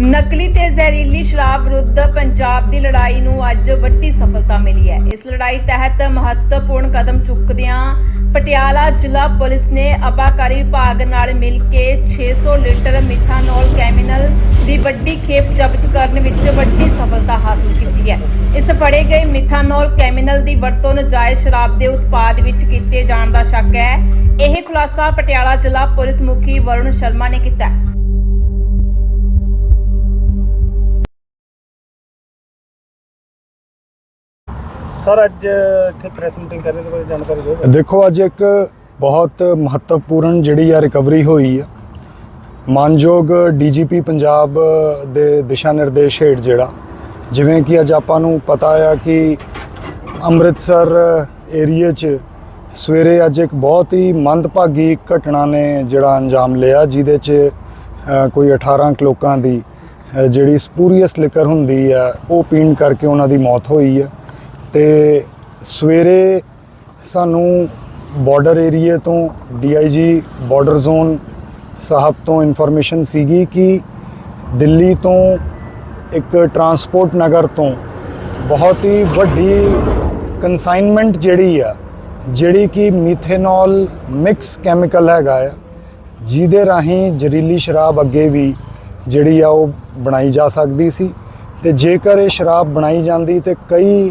ਨਕਲੀ ਤੇ ਜ਼ਹਿਰੀਲੀ ਸ਼ਰਾਬ ਵਿਰੁੱਧ ਪੰਜਾਬ ਦੀ ਲੜਾਈ ਨੂੰ ਅੱਜ ਵੱਡੀ ਸਫਲਤਾ ਮਿਲੀ ਹੈ। ਇਸ ਲੜਾਈ ਤਹਿਤ ਮਹੱਤਵਪੂਰਨ ਕਦਮ ਚੁੱਕਦਿਆਂ ਪਟਿਆਲਾ ਜ਼ਿਲ੍ਹਾ ਪੁਲਿਸ ਨੇ ਅਬਾਕਾਰੀ ਵਿਭਾਗ ਨਾਲ ਮਿਲ ਕੇ 600 ਲੀਟਰ ਮਿਥਾਨੋਲ ਕੈਮੀਨਲ ਦੀ ਵੱਡੀ ਖੇਪ ਜ਼ਬਤ ਕਰਨ ਵਿੱਚ ਵੱਡੀ ਸਫਲਤਾ ਹਾਸਲ ਕੀਤੀ ਹੈ। ਇਸ ਫੜੇ ਗਏ ਮਿਥਾਨੋਲ ਕੈਮੀਨਲ ਦੀ ਵਰਤੋਂ ਨਜਾਇਜ਼ ਸ਼ਰਾਬ ਦੇ ਉਤਪਾਦ ਵਿੱਚ ਕੀਤੇ ਜਾਣ ਦਾ ਸ਼ੱਕ ਹੈ। ਇਹ ਖੁਲਾਸਾ ਪਟਿਆਲਾ ਜ਼ਿਲ੍ਹਾ ਪੁਲਿਸ ਮੁਖੀ ਵਰੁਣ ਸ਼ਰਮਾ ਨੇ ਕੀਤਾ ਸਰ, ਅੱਜ ਇੱਥੇ ਪ੍ਰੈਸ ਮੀਟਿੰਗ ਕਰਨ ਦੇ ਬਾਰੇ ਜਾਣਕਾਰੀ ਦਿਓ। ਦੇਖੋ, ਅੱਜ ਇੱਕ ਬਹੁਤ ਮਹੱਤਵਪੂਰਨ ਜਿਹੜੀ ਆ ਰਿਕਵਰੀ ਹੋਈ ਆ। ਮਾਨਯੋਗ ਡੀਜੀਪੀ ਪੰਜਾਬ ਦੇ ਦਿਸ਼ਾ ਨਿਰਦੇਸ਼ ਹੇਠ ਜਿਹੜਾ, ਜਿਵੇਂ ਕਿ ਅੱਜ ਆਪਾਂ ਨੂੰ ਪਤਾ ਆ ਕਿ ਅੰਮ੍ਰਿਤਸਰ ਏਰੀਏ 'ਚ ਸਵੇਰੇ ਅੱਜ ਇੱਕ ਬਹੁਤ ਹੀ ਮੰਦਭਾਗੀ ਘਟਨਾ ਨੇ ਜਿਹੜਾ ਅੰਜਾਮ ਲਿਆ, ਜਿਹਦੇ 'ਚ ਕੋਈ 18 ਕੁ ਲੋਕਾਂ ਦੀ ਜਿਹੜੀ ਸਪੂਰੀਅਸ ਲਿਕਰ ਹੁੰਦੀ ਆ, ਉਹ ਪੀਣ ਕਰਕੇ ਉਹਨਾਂ ਦੀ ਮੌਤ ਹੋਈ ਹੈ ਤੇ ਸਵੇਰੇ ਸਾਨੂੰ ਬਾਰਡਰ ਏਰੀਏ ਤੋਂ ਡੀਆਈਜੀ ਬਾਰਡਰ ਜ਼ੋਨ ਸਾਹਿਬ ਤੋਂ ਇਨਫੋਰਮੇਸ਼ਨ ਸੀਗੀ ਕਿ ਦਿੱਲੀ ਤੋਂ ਇੱਕ ਟਰਾਂਸਪੋਰਟ ਨਗਰ ਤੋਂ ਬਹੁਤ ਹੀ ਵੱਡੀ ਕਨਸਾਈਨਮੈਂਟ ਜਿਹੜੀ ਆ, ਜਿਹੜੀ ਕਿ ਮੀਥੇਨੋਲ ਮਿਕਸ ਕੈਮੀਕਲ ਹੈਗਾ ਆ, ਜਿਹਦੇ ਰਾਹੀਂ ਜ਼ਹਿਰੀਲੀ ਸ਼ਰਾਬ ਅੱਗੇ ਵੀ ਜਿਹੜੀ ਆ ਉਹ ਬਣਾਈ ਜਾ ਸਕਦੀ ਸੀ ਤੇ ਜੇਕਰ ਇਹ ਸ਼ਰਾਬ ਬਣਾਈ ਜਾਂਦੀ ਤੇ ਕਈ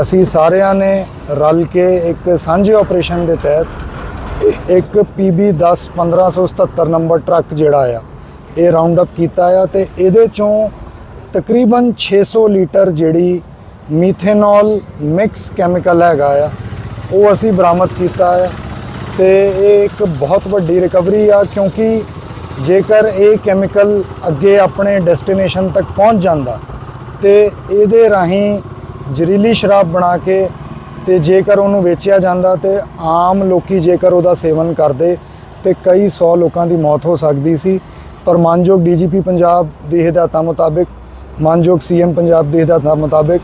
ਅਸੀਂ ਸਾਰਿਆਂ ਨੇ ਰਲ ਕੇ ਇੱਕ ਸਾਂਝੇ ਆਪਰੇਸ਼ਨ ਦੇ ਤਹਿਤ ਇੱਕ PB 10 1577 ਨੰਬਰ ਟਰੱਕ ਜਿਹੜਾ ਆ, ਇਹ ਰਾਉਂਡ ਅਪ ਕੀਤਾ ਆ ਤੇ ਇਹਦੇ ਚੋਂ ਤਕਰੀਬਨ 600 ਲੀਟਰ ਜਿਹੜੀ ਮੀਥੇਨੋਲ ਮਿਕਸ ਕੈਮੀਕਲ ਹੈਗਾ ਆ, ਉਹ ਅਸੀਂ ਬਰਾਮਦ ਕੀਤਾ ਆ ਤੇ ਇਹ ਇੱਕ ਬਹੁਤ ਵੱਡੀ ਰਿਕਵਰੀ ਆ ਕਿਉਂਕਿ ਜੇਕਰ ਇਹ ਕੈਮੀਕਲ ਅੱਗੇ ਆਪਣੇ ਡੈਸਟੀਨੇਸ਼ਨ ਤੱਕ ਪਹੁੰਚ ਜਾਂਦਾ ਤੇ ਇਹਦੇ ਰਾਹੀਂ ਜ਼ਹਿਰੀਲੀ ਸ਼ਰਾਬ ਬਣਾ ਕੇ ਤੇ ਜੇਕਰ ਉਹਨੂੰ ਵੇਚਿਆ ਜਾਂਦਾ ਤੇ ਆਮ ਲੋਕੀ ਜੇਕਰ ਉਹਦਾ ਸੇਵਨ ਕਰਦੇ ਤੇ ਕਈ 100 ਲੋਕਾਂ ਦੀ ਮੌਤ ਹੋ ਸਕਦੀ ਸੀ। ਪਰ ਮਾਨਯੋਗ ਡੀਜੀਪੀ ਪੰਜਾਬ ਦੀ ਹਦਾਇਤਾਂ ਮੁਤਾਬਿਕ, ਮਾਨਯੋਗ ਸੀਐਮ ਪੰਜਾਬ ਦੀ ਹਦਾਇਤਾਂ ਮੁਤਾਬਿਕ,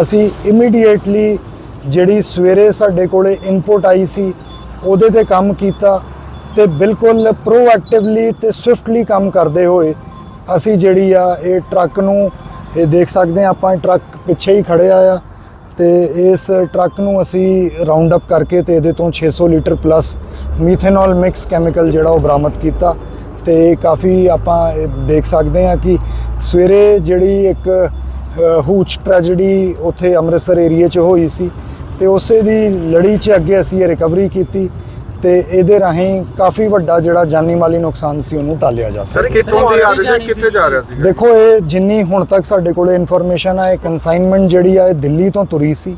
ਅਸੀਂ ਇਮੀਡੀਏਟਲੀ ਜਿਹੜੀ ਸਵੇਰੇ ਸਾਡੇ ਕੋਲੇ ਇਨਪੁਟ ਆਈ ਸੀ, ਉਹਦੇ ਤੇ ਕੰਮ ਕੀਤਾ ਤੇ ਬਿਲਕੁਲ ਪ੍ਰੋਐਕਟਿਵਲੀ ਤੇ ਸਵਿਫਟਲੀ ਕੰਮ ਕਰਦੇ ਹੋਏ ਅਸੀਂ ਜਿਹੜੀ ਆ ਇਹ ਟਰੱਕ ਨੂੰ ਇਹ ਦੇਖ ਸਕਦੇ ਆ ਆਪਾਂ ਇਹ ਟਰੱਕ ਪਿੱਛੇ ਹੀ ਖੜਿਆ ਆ ਤੇ ਇਸ ਟਰੱਕ ਨੂੰ ਅਸੀਂ ਰਾਉਂਡ ਅਪ ਕਰਕੇ ਤੇ ਇਹਦੇ ਤੋਂ 600 litre plus methanol mix chemical ਜਿਹੜਾ ਉਹ ਬਰਾਮਦ ਕੀਤਾ ਤੇ ਕਾਫੀ ਆਪਾਂ ਇਹ ਦੇਖ ਸਕਦੇ ਆ ਕਿ ਸਵੇਰੇ ਜਿਹੜੀ ਇੱਕ ਹੂਚ ਟ੍ਰੈਜੇਡੀ ਉੱਥੇ ਅੰਮ੍ਰਿਤਸਰ ਏਰੀਏ 'ਚ ਹੋਈ ਸੀ ਤੇ ਉਸੇ ਦੀ ਲੜੀ 'ਚ ਅੱਗੇ ਅਸੀਂ ਇਹ ਰਿਕਵਰੀ ਕੀਤੀ ਤੇ ਇਹਦੇ ਰਾਹੀਂ ਕਾਫੀ ਵੱਡਾ ਜਿਹੜਾ ਜਾਨੀ ਮਾਲੀ ਨੁਕਸਾਨ ਸੀ ਉਹਨੂੰ ਟਾਲਿਆ ਜਾ ਸਰ ਸਕਦਾ। ਕਿੱਥੋਂ ਦੀ ਆ ਰਿਹਾ ਸੀ? ਕਿੱਥੇ ਜਾ ਰਿਹਾ ਸੀ? ਦੇਖੋ ਇਹ ਜਿੰਨੀ ਹੁਣ ਤੱਕ ਸਾਡੇ ਕੋਲੇ ਇਨਫੋਰਮੇਸ਼ਨ ਆ ਇਹ ਕਨਸਾਈਨਮੈਂਟ ਜਿਹੜੀ ਆ ਇਹ ਦਿੱਲੀ ਤੋਂ ਤੁਰੀ ਸੀ।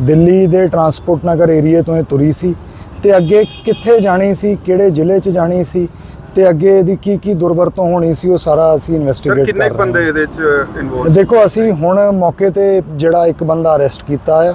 ਦਿੱਲੀ ਦੇ ਟਰਾਂਸਪੋਰਟ ਨਗਰ ਏਰੀਏ ਤੋਂ ਇਹ ਤੁਰੀ ਸੀ। ਤੇ ਅੱਗੇ ਕਿੱਥੇ ਜਾਣੀ ਸੀ ਕਿਹੜੇ ਜ਼ਿਲ੍ਹੇ 'ਚ ਜਾਣੀ ਸੀ ਤੇ ਅੱਗੇ ਇਹਦੀ ਕੀ ਕੀ ਦੁਰਵਰਤੋਂ ਹੋਣੀ ਸੀ ਉਹ ਸਾਰਾ ਅਸੀਂ ਇਨਵੈਸਟੀਗੇਟ ਕਰ ਰਹੇ ਬੰਦੇ ਹਾਂ ਇਹਦੇ ਚ ਇਨਵੋਲਵ ਦੇਖੋ ਅਸੀਂ ਹੁਣ ਮੌਕੇ ਤੇ ਜਿਹੜਾ ਇੱਕ ਬੰਦਾ ਅਰੈਸਟ ਕੀਤਾ ਆ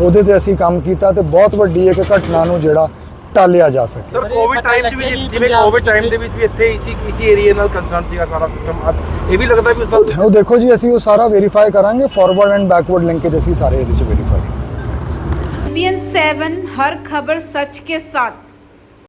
ਉਹਦੇ ਤੇ ਅਸੀਂ ਕੰਮ ਕੀਤਾ ਤੇ ਬਹੁਤ ਵੱਡੀ ਇੱਕ ਘਟਨਾ ਨੂੰ ਜਿਹੜਾ ਟਾਲਿਆ ਜਾ ਸਕੇ। ਸਰ ਕੋਵਿਡ ਟਾਈਮ 'ਚ ਵੀ ਜਿਵੇਂ ਕੋਵਿਡ ਟਾਈਮ ਦੇ ਵਿੱਚ ਵੀ ਇੱਥੇ ਇਸੀ ਇਸੀ ਏਰੀਆ ਨਾਲ ਕੰਸਰਨ ਸੀਗਾ ਸਾਰਾ ਸਿਸਟਮ ਇਹ ਵੀ ਲੱਗਦਾ ਵੀ ਉਸ ਦਾ ਉਹ ਦੇਖੋ ਜੀ ਅਸੀਂ ਉਹ ਸਾਰਾ ਵੈਰੀਫਾਈ ਕਰਾਂਗੇ। ਫਾਰਵਰਡ ਐਂਡ ਬੈਕਵਰਡ ਲਿੰਕੇਜ ਅਸੀਂ ਸਾਰੇ ਇਹਦੇ 'ਚ ਵੈਰੀਫਾਈ ਕਰਾਂਗੇ। ਪੀਐਨ 7 ਹਰ ਖਬਰ ਸੱਚ ਕੇ ਸਾਥ।